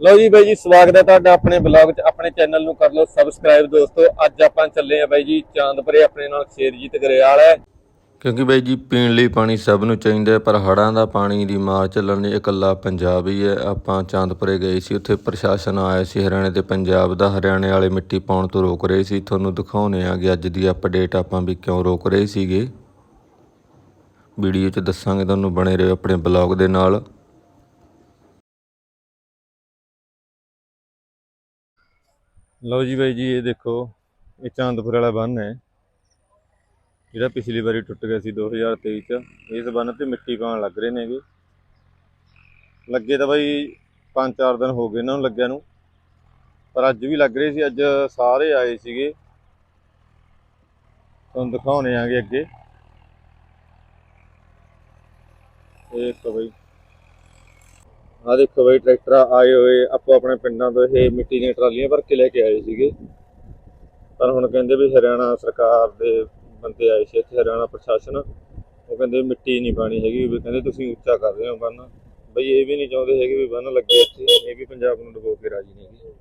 ਲਓ ਜੀ ਬਾਈ ਜੀ ਸਵਾਗਤ ਹੈ ਤੁਹਾਡਾ ਆਪਣੇ ਬਲੌਗ 'ਚ ਆਪਣੇ ਚੈਨਲ ਨੂੰ ਕਰ ਲਓ ਸਬਸਕ੍ਰਾਈਬ ਦੋਸਤੋ। ਅੱਜ ਆਪਾਂ ਚੱਲੇ ਆ ਬਾਈ ਜੀ ਚਾਂਦਪੁਰੇ ਆਪਣੇ ਨਾਲ ਸ਼ੇਰਜੀਤ ਗਰੇਵਾਲ ਹੈ। ਕਿਉਂਕਿ ਬਾਈ ਜੀ ਪੀਣ ਲਈ ਪਾਣੀ ਸਭ ਨੂੰ ਚਾਹੀਦਾ ਹੈ, ਪਰ ਹੜ੍ਹਾਂ ਦਾ ਪਾਣੀ ਦੀ ਮਾਰ ਚੱਲਣ ਲਈ ਇਕੱਲਾ ਪੰਜਾਬ ਹੀ ਹੈ। ਆਪਾਂ ਚਾਂਦਪੁਰੇ ਗਏ ਸੀ ਉੱਥੇ ਪ੍ਰਸ਼ਾਸਨ ਆਇਆ ਸੀ ਹਰਿਆਣੇ ਤੇ ਪੰਜਾਬ ਦਾ। ਹਰਿਆਣੇ ਵਾਲੇ ਮਿੱਟੀ ਪਾਉਣ ਤੋਂ ਰੋਕ ਰਹੇ ਸੀ। ਤੁਹਾਨੂੰ ਦਿਖਾਉਣੇ ਕਿ ਅੱਜ ਦੀ ਅਪਡੇਟ ਆਪਾਂ ਵੀ ਕਿਉਂ ਰੋਕ ਰਹੇ ਸੀਗੇ। ਵੀਡੀਓ 'ਚ ਦੱਸਾਂਗੇ ਤੁਹਾਨੂੰ ਬਣੇ ਰਹੋ ਆਪਣੇ ਬਲੌਗ ਦੇ ਨਾਲ। ਲਓ ਜੀ ਬਾਈ ਜੀ, ਇਹ ਦੇਖੋ, ਇਹ ਚਾਂਦਪੁਰ ਵਾਲਾ ਬੰਨ ਹੈ। ਜਿਹੜਾ ਪਿਛਲੀ ਵਾਰੀ ਟੁੱਟ ਗਿਆ ਸੀ 2023 ਚ, ਇਸ ਬੰਨ ਤੇ ਮਿੱਟੀ ਪਾਉਣ ਲੱਗ ਰਹੇ ਨੇਗੇ। ਲੱਗੇ ਤਾਂ ਬਾਈ 5-4 ਦਿਨ ਹੋ ਗਏ ਇਹਨਾਂ ਨੂੰ ਲੱਗਿਆ ਨੂੰ, ਪਰ ਅੱਜ ਵੀ ਲੱਗ ਰਹੇ ਸੀ, ਅੱਜ ਸਾਰੇ ਆਏ ਸੀਗੇ। ਤੁਹਾਨੂੰ ਦਿਖਾਉਣੇ ਆਗੇ ਅੱਗੇ। ਇਹ ਦੇਖੋ ਬਾਈ ਆ ਦੇਖੋ ਬਾਈ ਟਰੈਕਟਰ ਆਏ ਹੋਏ, ਆਪੋ ਆਪਣੇ ਪਿੰਡਾਂ ਤੋਂ ਇਹ ਮਿੱਟੀ ਦੀਆਂ ਟਰਾਲੀਆਂ ਭਰ ਕੇ ਲੈ ਕੇ ਆਏ ਸੀਗੇ। ਪਰ ਹੁਣ ਕਹਿੰਦੇ ਵੀ ਹਰਿਆਣਾ ਸਰਕਾਰ ਦੇ ਬੰਦੇ ਆਏ ਸੀ ਇੱਥੇ, ਹਰਿਆਣਾ ਪ੍ਰਸ਼ਾਸਨ। ਉਹ ਕਹਿੰਦੇ ਮਿੱਟੀ ਨਹੀਂ ਪਾਣੀ ਹੈਗੀ, ਵੀ ਕਹਿੰਦੇ ਤੁਸੀਂ ਉੱਚਾ ਕਰ ਰਹੇ ਹੋ ਬੰਨ। ਬਈ ਇਹ ਵੀ ਨਹੀਂ ਚਾਹੁੰਦੇ ਹੈਗੇ ਵੀ ਬੰਨ ਲੱਗੇ ਇੱਥੇ, ਇਹ ਵੀ ਪੰਜਾਬ ਨੂੰ ਡੁਬੋ ਕੇ ਰਾਜੀ ਨਹੀਂ ਹੈਗੇ।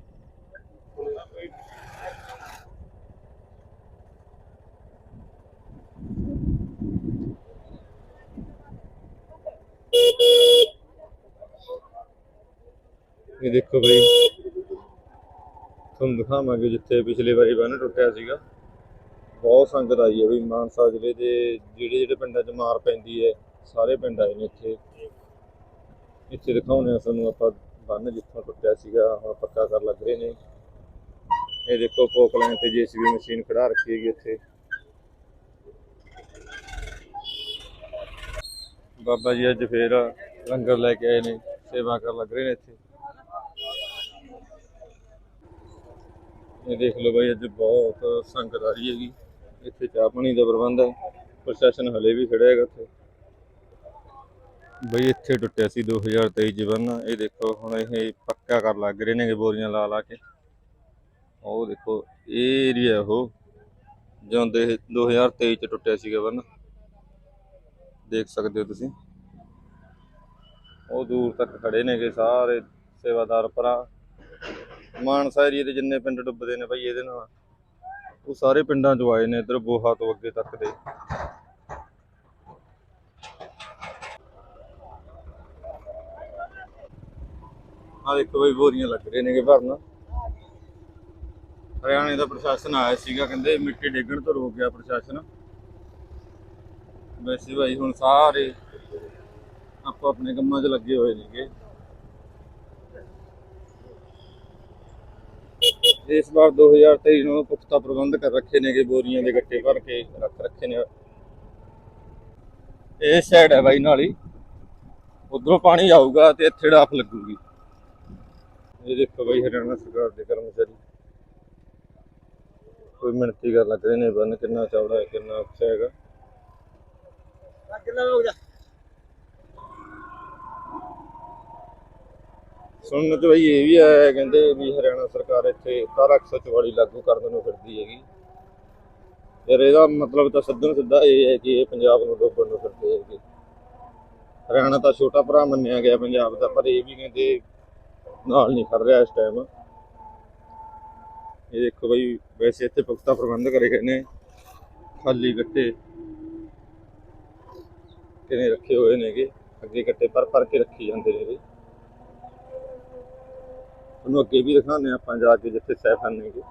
ਇਹ ਦੇਖੋ ਬਈ। ਤੁਹਾਨੂੰ ਦਿਖਾਵਾਂਗੇ ਜਿੱਥੇ ਪਿਛਲੀ ਵਾਰੀ ਬੰਨ ਟੁੱਟਿਆ ਸੀਗਾ। ਬਹੁਤ ਸੰਗਤ ਆਈ ਹੈ ਬਈ, ਮਾਨਸਾ ਜ਼ਿਲ੍ਹੇ ਦੇ ਜਿਹੜੇ ਜਿਹੜੇ ਪਿੰਡਾਂ 'ਚ ਮਾਰ ਪੈਂਦੀ ਹੈ, ਸਾਰੇ ਪਿੰਡ ਆਏ ਨੇ ਇੱਥੇ। ਇੱਥੇ ਦਿਖਾਉਣੇ ਆ ਤੁਹਾਨੂੰ ਆਪਾਂ ਬੰਨ ਜਿੱਥੋਂ ਟੁੱਟਿਆ ਸੀਗਾ, ਹੁਣ ਪੱਕਾ ਕਰ ਲੱਗ ਰਹੇ ਨੇ। ਇਹ ਦੇਖੋ ਪੋਕ ਲਾਈਨ ਤੇ ਜੀਸੀਬੀ ਮਸ਼ੀਨ ਖੜਾ ਰੱਖੀ ਹੈਗੀ ਇੱਥੇ। ਬਾਬਾ ਜੀ ਅੱਜ ਫੇਰ ਲੰਗਰ ਲੈ ਕੇ ਆਏ ਨੇ, ਸੇਵਾ ਕਰਨ ਲੱਗ ਰਹੇ ਨੇ ਇੱਥੇ। ਇਹ ਦੇਖ ਲਓ ਬਾਈ, ਅੱਜ ਬਹੁਤ ਸੰਗਤ ਆ ਰਹੀ ਹੈਗੀ। ਇੱਥੇ ਚਾਹ ਪਾਣੀ ਦਾ ਪ੍ਰਬੰਧ ਹੈ। ਪ੍ਰਸ਼ਾਸਨ ਹਲੇ ਵੀ ਖੜਾ ਹੈਗਾ ਇੱਥੇ ਬਈ, ਇੱਥੇ ਟੁੱਟਿਆ ਸੀ 2023 ਚ ਬੰਨ ਇਹ ਦੇਖੋ, ਹੁਣ ਇਹ ਪੱਕਾ ਕਰ ਲੱਗ ਰਹੇ ਨੇਗੇ ਬੋਰੀਆਂ ਲਾ ਲਾ ਕੇ। ਉਹ ਦੇਖੋ, ਇਹ ਏਰੀਆ ਉਹ। ਜਾਂਦੇ 2023 ਚ ਟੁੱਟਿਆ ਸੀਗਾ ਬੰਨ ਦੇਖ ਸਕਦੇ ਹੋ ਤੁਸੀਂ। ਉਹ ਦੂਰ ਤੱਕ ਖੜੇ ਨੇਗੇ ਸਾਰੇ ਸੇਵਾਦਾਰ ਭਰਾ। ਮਾਨਸਾ ਏਰੀਏ ਦੇ ਜਿੰਨੇ ਪਿੰਡ ਡੁੱਬਦੇ ਨੇ ਬਈ ਇਹਦੇ ਨਾਲ, ਉਹ ਸਾਰੇ ਪਿੰਡਾਂ ਚੋਂ ਆਏ ਨੇ ਇਧਰ ਬੋਹਾ ਤੋਂ ਅੱਗੇ ਤੱਕ ਦੇ। ਆ ਦੇਖੋ ਬਈ, ਬੋਰੀਆਂ ਲੱਗ ਰਹੇ ਨੇਗੇ ਭਰਨ। ਹਰਿਆਣੇ ਦਾ ਪ੍ਰਸ਼ਾਸਨ ਆਇਆ ਸੀਗਾ, ਕਹਿੰਦੇ ਮਿੱਟੀ ਡੇਗਣ ਤੋਂ ਰੋਕ ਗਿਆ ਪ੍ਰਸ਼ਾਸਨ। ਵੈਸੇ ਭਾਈ ਹੁਣ ਸਾਰੇ ਆਪੋ ਆਪਣੇ ਕੰਮਾਂ 'ਚ ਲੱਗੇ ਹੋਏ ਨੇਗੇ। ਇਸ ਵਾਰ 2023 ਨੂੰ ਪੁਖਤਾ ਪ੍ਰਬੰਧ ਕਰ ਰੱਖੇ ਨੇਗੇ, ਬੋਰੀਆਂ ਦੇ ਗੱਟੇ ਭਰ ਕੇ ਰੱਖ ਰੱਖੇ ਨੇ। ਇਹ ਸਾਈਡ ਹੈ ਬਾਈ ਨਾਲੀ। ਉਧਰੋਂ ਪਾਣੀ ਆਊਗਾ ਤੇ ਇੱਥੇ ਡਾਫ ਲੱਗੂਗੀ। ਇਹ ਦੇਖੋ ਬਾਈ, ਹਰਿਆਣਾ ਸਰਕਾਰ ਦੇ ਕਰਮਚਾਰੀ। ਕੋਈ ਮਿਹਨਤੀ ਕਰ ਲੱਗ ਰਹੇ ਨੇ ਬੰਨ ਕਿੰਨਾ ਚੌੜਾ ਹੈ, ਕਿੰਨਾ ਉੱਚਾ ਹੈਗਾ। ਸੁਣਨ ਚ ਬਈ ਇਹ ਵੀ ਆਇਆ ਹੈ, ਕਹਿੰਦੇ ਵੀ ਹਰਿਆਣਾ ਸਰਕਾਰ ਇੱਥੇ ਧਾਰਾ 144 ਲਾਗੂ ਕਰਨ ਨੂੰ ਫਿਰਦੀ ਹੈਗੀ। ਯਾਰ ਇਹਦਾ ਮਤਲਬ ਤਾਂ ਸਿੱਧਾ ਸਿੱਧਾ ਇਹ ਹੈ ਕਿ ਇਹ ਪੰਜਾਬ ਨੂੰ ਡੋਬਣ ਨੂੰ ਫਿਰਦੇ ਹੈਗੇ। ਹਰਿਆਣਾ ਤਾਂ ਛੋਟਾ ਭਰਾ ਮੰਨਿਆ ਗਿਆ ਪੰਜਾਬ ਦਾ ਪਰ ਇਹ ਵੀ ਕਹਿੰਦੇ ਨਾਲ ਨਹੀਂ ਖੜ ਰਿਹਾ ਇਸ ਟਾਈਮ ਇਹ ਦੇਖੋ ਬਈ ਵੈਸੇ ਇੱਥੇ ਪੁਖਤਾ ਪ੍ਰਬੰਧ ਕਰੇ ਗਏ ਨੇ। ਖਾਲੀ ਗੱਟੇ ਕਿਨੇ ਰੱਖੇ ਹੋਏ ਨੇਗੇ? ਅੱਗੇ ਗੱਟੇ ਪਰ ਪਰ ਕੇ ਰੱਖੀ ਜਾਂਦੇ ਨੇਗੇ ਉਹਨੂੰ ਅੱਗੇ ਵੀ ਦਿਖਾਉਂਦੇ ਹਾਂ ਆਪਾਂ ਜਾ ਕੇ ਜਿੱਥੇ ਸੈਫਨ ਨੇਗੇ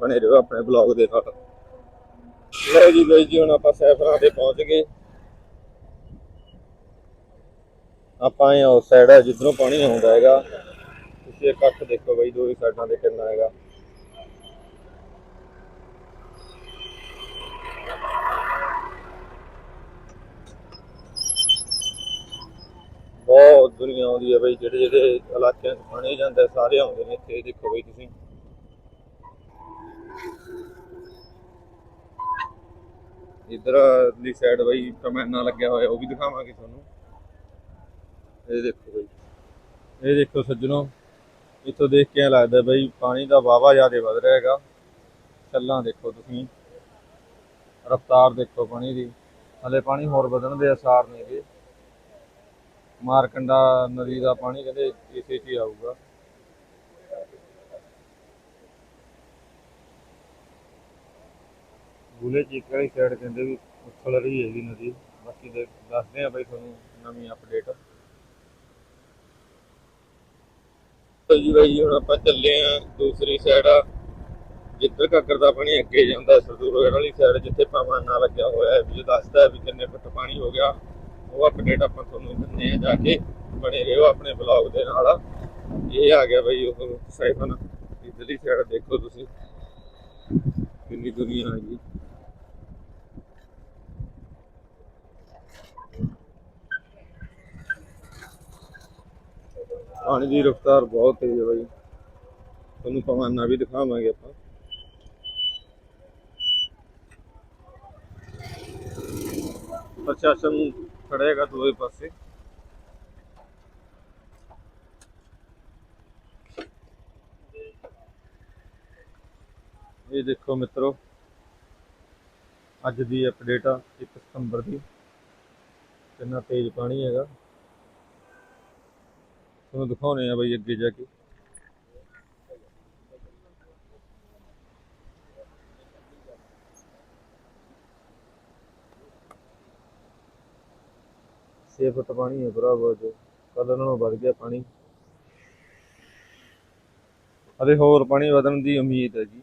ਬਣੇ ਰਹੋ ਆਪਣੇ ਬਲੌਗ ਦੇ ਨਾਲ। ਲਓ ਜੀ ਬਾਈ ਜੀ, ਹੁਣ ਆਪਾਂ ਸੈਫਰਾਂ ਤੇ ਪਹੁੰਚ ਗਏ। ਆਪਾਂ ਇਹ ਉਸ ਸਾਈਡ ਹੈ ਜਿੱਧਰੋਂ ਪਾਣੀ ਆਉਂਦਾ ਹੈਗਾ, ਤੁਸੀਂ ਇਹ ਕੱਟ ਦੇਖੋ ਬਾਈ ਦੋਵੇਂ ਸਾਈਡਾਂ ਤੇ ਕਿੰਨਾ ਹੈਗਾ। ਬਹੁਤ ਦੁਨੀਆ ਆਉਂਦੀ ਹੈ ਬਈ, ਜਿਹੜੇ ਜਿਹੜੇ ਇਲਾਕਿਆਂ 'ਚ ਪਾਣੀ ਜਾਂਦਾ, ਸਾਰੇ ਆਉਂਦੇ ਨੇ ਇੱਥੇ, ਦੇਖੋ ਬਈ ਤੁਸੀਂ। ਇਧਰ ਸਾਈਡ ਬਈ ਕਮੈਨਾ ਲੱਗਿਆ ਹੋਇਆ, ਉਹ ਵੀ ਦਿਖਾਵਾਂਗੇ ਤੁਹਾਨੂੰ। ਇਹ ਦੇਖੋ ਬਈ, ਇਹ ਦੇਖੋ ਸੱਜਣੋ, ਇੱਥੋਂ ਦੇਖ ਕੇ ਲੱਗਦਾ ਬਈ, ਪਾਣੀ ਦਾ ਵਾਵਾ ਜ਼ਿਆਦਾ ਵੱਧ ਰਿਹਾ ਹੈਗਾ। ਛੱਲਾਂ ਦੇਖੋ ਤੁਸੀਂ, ਰਫ਼ਤਾਰ ਦੇਖੋ ਪਾਣੀ ਦੀ। ਹਲੇ ਪਾਣੀ ਹੋਰ ਵਧਣ ਦੇ ਅਸਾਰ ਨੇਗੇ ਮਾਰਕੰਡਾ ਨਦੀ ਦਾ ਪਾਣੀ ਕਹਿੰਦੇ ਇਸੇ 'ਚ ਹੀ ਆਊਗਾ। ਬੁਲੇ ਚੀਕ ਵਾਲੀ ਸਾਈਡ ਕਹਿੰਦੇ ਵੀ ਉੱਥਲ ਰਹੀ ਹੈਗੀ ਨਦੀ। ਬਾਕੀ ਦੇ ਦੱਸਦੇ ਆ ਬਈ ਤੁਹਾਨੂੰ ਨਵੀਂ ਅਪਡੇਟ ਤੋ ਜੀ ਬਈ ਹੁਣ ਆਪਾਂ ਚੱਲੇ ਆ ਦੂਸਰੀ ਸਾਈਡ ਆ। ਜਿੱਧਰ ਘੱਗਰ ਦਾ ਪਾਣੀ ਅੱਗੇ ਜਾਂਦਾ ਸਰਦੂਲਗੜ੍ਹ ਵਾਲੀ ਸਾਈਡ ਜਿੱਥੇ ਪਾਵਾਨਾ ਲੱਗਿਆ ਹੋਇਆ ਹੈ ਵੀ ਦੱਸਦਾ ਵੀ ਕਿੰਨੇ ਫੁੱਟ ਪਾਣੀ ਹੋ ਗਿਆ। ਉਹ ਅਪਡੇਟ ਆਪਾਂ ਤੁਹਾਨੂੰ ਦਿੰਦੇ ਆ ਜਾ ਕੇ, ਬਣੇ ਰਹੋ ਆਪਣੇ ਬਲੌਗ ਦੇ ਨਾਲ। ਇਹ ਆ ਗਿਆ ਬਈ ਉਹ ਸਾਈਫਨ ਇਧਰਲੀ ਸਾਈਡ ਦੇਖੋ ਤੁਸੀਂ। ਕਿੰਨੀ ਦੁਨੀਆ ਹੈਗੀ ਪਾਣੀ ਦੀ ਰਫ਼ਤਾਰ ਬਹੁਤ ਤੇਜ਼ ਹੈ ਬਾਈ। ਤੁਹਾਨੂੰ ਪਵਾਨਾ ਵੀ ਦਿਖਾਵਾਂਗੇ ਆਪਾਂ। ਪ੍ਰਸ਼ਾਸਨ ਖੜੇਗਾ ਦੋਵੇਂ ਪਾਸੇ। ਇਹ ਦੇਖੋ ਮਿੱਤਰੋ, ਅੱਜ ਦੀ ਅਪਡੇਟ ਆ 1 ਸਤੰਬਰ ਦੀ। ਕਿੰਨਾ ਤੇਜ਼ ਪਾਣੀ ਹੈਗਾ। ਤੁਹਾਨੂੰ ਦਿਖਾਉਣੇ ਆ ਬਈ ਅੱਗੇ ਜਾ ਕੇ। ਛੇ ਫੁੱਟ ਪਾਣੀ ਹੈ ਭਰਾਵਾ ਜੋ। ਕੱਲ ਨਾਲੋਂ ਵੱਧ ਗਿਆ ਪਾਣੀ। ਅਰੇ ਹੋਰ ਪਾਣੀ ਵਧਣ ਦੀ ਉਮੀਦ ਹੈ ਜੀ।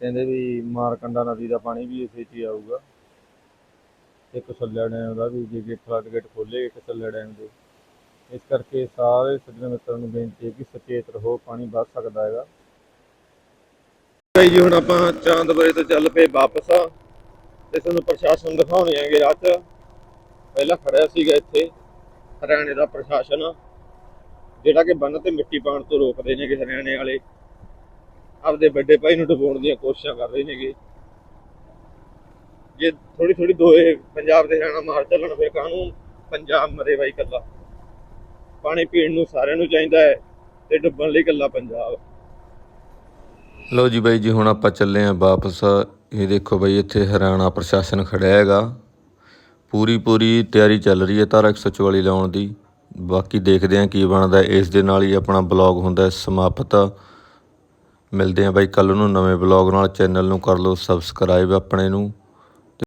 ਕਹਿੰਦੇ ਵੀ ਮਾਰਕੰਡਾ ਨਦੀ ਦਾ ਪਾਣੀ ਵੀ ਇਸੇ 'ਚ ਆਊਗਾ। ਇੱਕ ਸੱਲਿਆ ਡੈਮ ਦਾ ਵੀ, ਜੇ ਗੇਟ ਫਲੱਡ ਗੇਟ ਖੋਲੇ ਇੱਕ ਸੱਲਿਆ ਡੈਮ ਦੇ। ਇਸ ਕਰਕੇ ਸਾਰੇ ਸੱਜਣ ਮਿੱਤਰਾਂ ਨੂੰ ਬੇਨਤੀ ਹੈ ਕਿ ਸੁਚੇਤ ਰਹੋ, ਪਾਣੀ ਵੱਧ ਸਕਦਾ ਹੈਗਾ। ਜੀ, ਹੁਣ ਆਪਾਂ ਚਾਂਦਪੁਰੇ ਤੋਂ ਚੱਲ ਪਏ ਵਾਪਸ। ਆ ਤੇ ਤੁਹਾਨੂੰ ਪ੍ਰਸ਼ਾਸਨ ਦਿਖਾਉਣੇ ਆਂਗੇ ਰਾਤ ਪਹਿਲਾਂ ਖੜਿਆ ਸੀਗਾ ਇੱਥੇ, ਹਰਿਆਣੇ ਦਾ ਪ੍ਰਸ਼ਾਸਨ, ਜਿਹੜਾ ਕਿ ਬੰਨ ਤੇ ਮਿੱਟੀ ਪਾਉਣ ਤੋਂ ਰੋਕਦੇ ਨੇਗੇ ਹਰਿਆਣੇ ਵਾਲੇ। ਆਪਦੇ ਵੱਡੇ ਭਾਈ ਨੂੰ ਡੁਬਾਉਣ ਦੀਆਂ ਕੋਸ਼ਿਸ਼ਾਂ ਕਰ ਰਹੇ ਨੇਗੇ। ਜੇ ਥੋੜੀ ਥੋੜੀ ਦੋਏ ਪੰਜਾਬ ਦੇ ਹਰਿਆਣਾ ਮਾਰ ਚੱਲਣ, ਫਿਰ ਕਾਹਨੂੰ ਪੰਜਾਬ ਮਰੇ ਬਾਈ ਕੱਲਾ ਪਾਣੀ ਪੀਣ ਨੂੰ ਸਾਰਿਆਂ ਨੂੰ ਚਾਹੀਦਾ ਹੈ ਤੇ ਡੁੱਬਣ ਲਈ ਕੱਲਾ ਪੰਜਾਬ ਲਓ ਜੀ ਬਾਈ ਜੀ, ਹੁਣ ਆਪਾਂ ਚੱਲੇ ਆਂ ਵਾਪਸ। ਇਹ ਦੇਖੋ ਬਾਈ, ਇੱਥੇ ਹਰਿਆਣਾ ਪ੍ਰਸ਼ਾਸਨ ਖੜਿਆ ਹੈਗਾ। ਪੂਰੀ ਪੂਰੀ ਤਿਆਰੀ ਚੱਲ ਰਹੀ ਹੈ ਧਾਰਾ 144 ਲਾਉਣ ਦੀ। ਬਾਕੀ ਦੇਖਦੇ ਹਾਂ ਕੀ ਬਣਦਾ। ਇਸ ਦੇ ਨਾਲ ਹੀ ਆਪਣਾ ਬਲੌਗ ਹੁੰਦਾ ਸਮਾਪਤ। ਮਿਲਦੇ ਹਾਂ ਬਾਈ ਕੱਲ ਨੂੰ ਨਵੇਂ ਬਲੌਗ ਨਾਲ। ਚੈਨਲ ਨੂੰ ਕਰ ਲਓ ਸਬਸਕ੍ਰਾਈਬ ਆਪਣੇ ਨੂੰ।